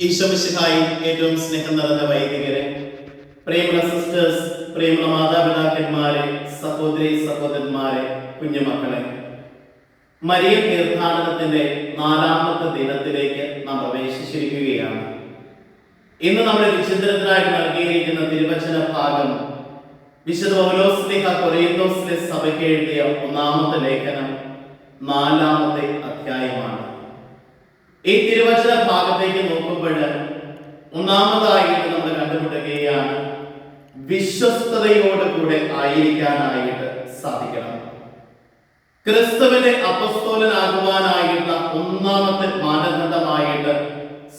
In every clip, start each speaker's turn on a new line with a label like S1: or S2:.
S1: ഈശോമിശിഹായി ഏറ്റവും സ്നേഹം നിറഞ്ഞ വൈദികരെ പ്രിയമുള്ള സിസ്റ്റേഴ്സ് പ്രിയമുള്ള മാതാപിതാക്കന്മാരെ സഹോദരി സഹോദരന്മാരെ കുഞ്ഞുമക്കളെ. മരിയ തീർത്ഥാടനത്തിന്റെ നാലാമത്തെ ദിനത്തിലേക്ക് നാം പ്രവേശിച്ചിരിക്കുകയാണ്. ഇന്ന് നമ്മുടെ വിചിന്തനത്തിനായി നൽകിയിരിക്കുന്ന തിരുവചന ഭാഗം വിശുദ്ധ പൗലോസ്ലിഹ കൊറിയന്തോസിലെ സഭയ്ക്ക് എഴുതിയ ഒന്നാമത്തെ ലേഖനം നാലാമത്തെ അധ്യായമാണ്. ഈ തിരുവചന ഭാഗത്തേക്ക് നോക്കുമ്പോൾ ഒന്നാമതായിട്ട് നമ്മൾ കണ്ടുമുട്ടുകയാണ്. വിശ്വസ്തയോടുകൂടെ ആയിരിക്കാനായിട്ട് സാധിക്കണം. ക്രിസ്തുവിന്റെ അപസ്തോലനാകുവാനായിട്ടുള്ള ഒന്നാമത്തെ മാനദണ്ഡമായിട്ട്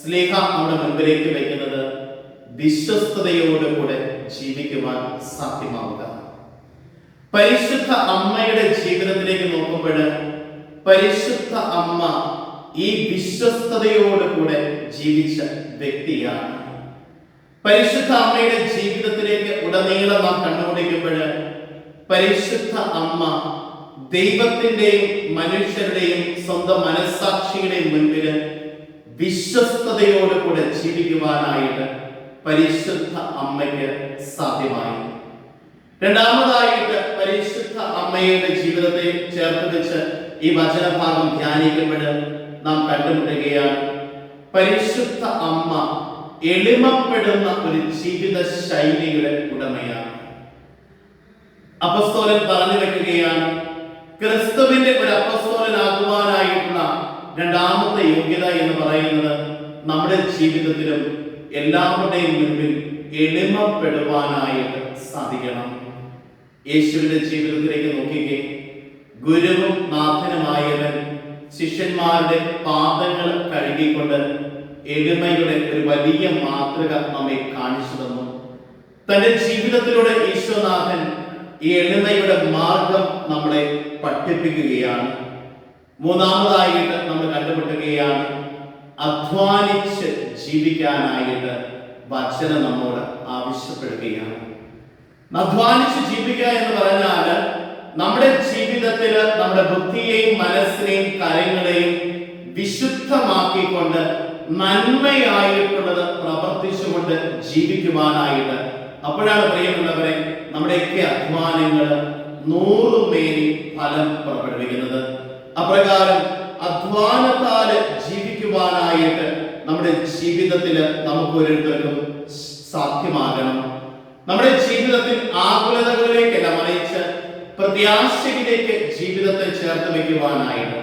S1: സ്നേഹ നമ്മുടെ മുൻപിലേക്ക് വെക്കുന്നത് വിശ്വസ്തയോടുകൂടെ ജീവിക്കുവാൻ സാധ്യമാവുക. പരിശുദ്ധ അമ്മയുടെ ജീവിതത്തിലേക്ക് നോക്കുമ്പോൾ പരിശുദ്ധ അമ്മ ഈ വിശ്വസ്തയോടുകൂടെ ജീവിച്ച വ്യക്തിയാണ്. പരിശുദ്ധ അമ്മയുടെ ജീവിതത്തിലേക്ക് ഉടനീളം നാം കണ്ണുപിടിക്കുമ്പോൾ പരിശുദ്ധ അമ്മ ദൈവത്തിന്റെയും മനുഷ്യരുടെയും സ്വന്തം മനസ്സാക്ഷിയുടെയും മുൻപിൽ വിശ്വസ്തയോടുകൂടെ ജീവിക്കുവാനായിട്ട് പരിശുദ്ധ അമ്മയ്ക്ക് സാധ്യമായി. രണ്ടാമതായിട്ട് പരിശുദ്ധ അമ്മയുടെ ജീവിതത്തെ ചേർത്ത് വെച്ച് ഈ വചനഭാഗം ധ്യാനിക്കുമ്പോൾ നാം കണ്ടുമുട്ടുകയാണ്. പരിശുദ്ധ അമ്മ എളിമപ്പെടുന്ന ഒരു ജീവിത ശൈലിയുടെ ഉടമയാണ്. അപസ്തോലൻ പറഞ്ഞു വെക്കുകയാണ് ക്രിസ്തുവിന്റെ ഒരു അപസ്തോലനാകുവാനായിട്ടുള്ള രണ്ടാമത്തെ യോഗ്യത എന്ന് പറയുന്നത് നമ്മുടെ ജീവിതത്തിലും എല്ലാവരുടെയും മുൻപിൽ എളിമപ്പെടുവാനായിട്ട് സാധിക്കണം. യേശുവിന്റെ ജീവിതത്തിലേക്ക് നോക്കിക്കേ ഗുരുവും ശിഷ്യന്മാരുടെ പാദങ്ങൾ കഴുകിക്കൊണ്ട് എളിമയുടെ ഒരു വലിയ മാതൃക നമ്മെ കാണിച്ചു തന്നു. തന്റെ ജീവിതത്തിലൂടെ ഈശ്വനാഥൻ ഈ എളിമയുടെ മാർഗം നമ്മളെ പഠിപ്പിക്കുകയാണ്. മൂന്നാമതായിട്ട് നമ്മൾ കണ്ടുപിടിക്കുകയാണ് അധ്വാനിച്ച് ജീവിക്കാനായിട്ട് വചനം നമ്മോട് ആവശ്യപ്പെടുകയാണ്. അധ്വാനിച്ച് ജീവിക്കുക എന്ന് പറഞ്ഞാൽ നമ്മുടെ ജീവിതത്തിൽ നമ്മുടെ ബുദ്ധിയെയും മനസ്സിനെയും കാര്യങ്ങളെയും വിശുദ്ധമാക്കിക്കൊണ്ട് നന്മയായിട്ടുള്ളത് പ്രവർത്തിച്ചുകൊണ്ട് ജീവിക്കുവാനായിട്ട്. അപ്പോഴാണ് പ്രിയമുള്ളവരെ നമ്മുടെയൊക്കെ അധ്വാനങ്ങൾ നൂറുമേനി ഫലം പുറപ്പെടുവിക്കുന്നത്. അപ്രകാരം അധ്വാനത്താൽ ജീവിക്കുവാനായിട്ട് നമ്മുടെ ജീവിതത്തിൽ നമുക്ക് ഓരോരുത്തർക്കും സാധ്യമാകണം. നമ്മുടെ ജീവിതത്തിൽ പ്രത്യാശയിലേക്ക് ജീവിതത്തെ ചേർത്ത് വയ്ക്കുവാനായിട്ട്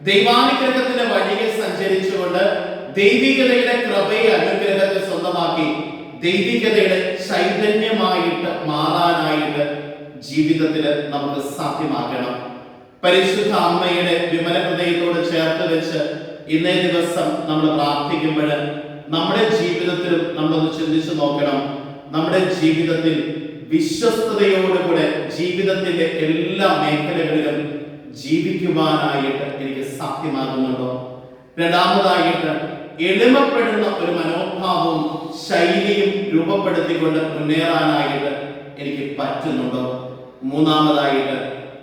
S1: ദൈവാനുഗ്രഹത്തിന്റെ വഴിയിൽ സഞ്ചരിച്ചുകൊണ്ട് ദൈവികതയുടെ കൃപയെ അനുഗ്രഹത്തെ സ്വന്തമാക്കി ദൈവികതയുടെ ചൈതന്യമായിട്ട് മാറാനായിട്ട് ജീവിതത്തിൽ നമുക്ക് സാധ്യമാക്കണം പരിശുദ്ധ അമ്മയുടെ വിമല ഹൃദയത്തോട് ചേർത്ത് വെച്ച് ഇന്നേ ദിവസം നമ്മൾ പ്രാർത്ഥിക്കുമ്പോൾ നമ്മുടെ ജീവിതത്തിലും നമ്മളൊന്ന് ചിന്തിച്ചു നോക്കണം. നമ്മുടെ ജീവിതത്തിൽ വിശ്വസ്തയോടുകൂടെ ജീവിതത്തിന്റെ എല്ലാ മേഖലകളിലും ജീവിക്കുവാനായിട്ട് എനിക്ക് സാധ്യമാകുന്നുണ്ടോ? രണ്ടാമതായിട്ട് എളിമപ്പെടുന്ന ഒരു മനോഭാവവും ശൈലിയും രൂപപ്പെടുത്തിക്കൊണ്ട് മുന്നേറാനായിട്ട് എനിക്ക് പറ്റുന്നുണ്ടോ? മൂന്നാമതായിട്ട്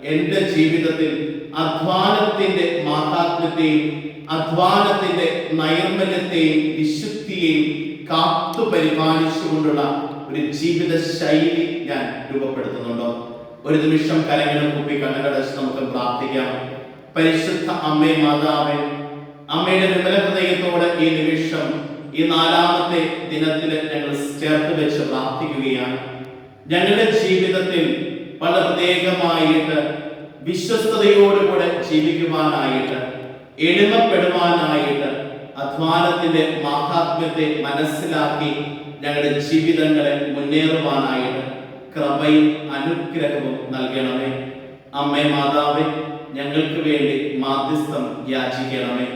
S1: എന്റെ ജീവിതത്തിൽ അധ്വാനത്തിന്റെ മാഹാത്മ്യത്തെയും അധ്വാനത്തിന്റെ നൈർമല്യത്തെയും വിശുദ്ധിയെയും കാത്തു പരിപാലിച്ചുകൊണ്ടുള്ള ഒരു ജീവിത ശൈലി ഞാൻ രൂപപ്പെടുത്തുന്നുണ്ടോ? ഒരു നിമിഷം കരങ്ങളും കുപ്പി കണ്ണുകടച്ച് നമുക്ക് പ്രാർത്ഥിക്കാം. പരിശുദ്ധ അമ്മേ മാതാവേ അമ്മയുടെ വിമല ഹൃദയത്തോടെ ഈ നിമിഷം ഈ നാലാമത്തെ ദിനത്തിൽ ഞങ്ങൾ ചേർത്ത് വെച്ച് പ്രാർത്ഥിക്കുകയാണ്. ഞങ്ങളുടെ ജീവിതത്തിൽ പല പ്രത്യേകമായിട്ട് വിശ്വസ്തയോടുകൂടെ ജീവിക്കുവാനായിട്ട് എളിമപ്പെടുവാനായിട്ട് അധ്വാനത്തിന്റെ മാഹാത്മ്യത്തെ മനസ്സിലാക്കി ഞങ്ങളുടെ ജീവിതങ്ങളെ മുന്നേറുവാനായിട്ട് കൃപയും അനുഗ്രഹവും നൽകണമേ. അമ്മേ മാതാവേ ഞങ്ങൾക്ക് വേണ്ടി മാധ്യസ്ഥം യാചിക്കണമേ.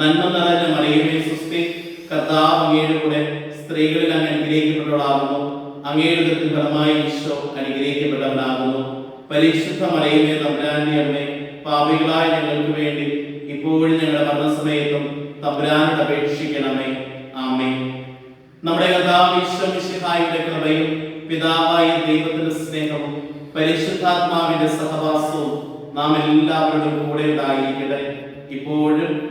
S1: നന്മ നിറഞ്ഞ മറിയമേ സുസ്തി കർത്താവ് അങ്ങയുടെ കൂടെ സ്ത്രീകളിൽ അങ്ങ് അനുഗ്രഹിക്കപ്പെട്ടവളാകുന്നു. അങ്ങയുടെ ഫലമായി ഈശോ അനുഗ്രഹിക്കപ്പെട്ടവനാകുന്നു. പരിശുദ്ധ മറിയമേ തമ്പുരാന്റെ അമ്മേ പാപികളായ ഞങ്ങൾക്ക് വേണ്ടി ഇപ്പോഴും ഞങ്ങളുടെ മരണസമയത്തും തമ്പുരാനോട് അപേക്ഷിക്കണമേ. ആമേ നമ്മുടെ ഈശോ കൃപയും പിതാവായ ദൈവത്തിന്റെ സ്നേഹവും പരിശുദ്ധാത്മാവിന്റെ സഹവാസവും നാം എല്ലാവരുടെയും കൂടെ ഉണ്ടായിരിക്കട്ടെ. ഇപ്പോഴും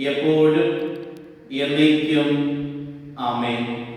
S1: എപ്പോഴും എന്നേക്കും. ആമേൻ.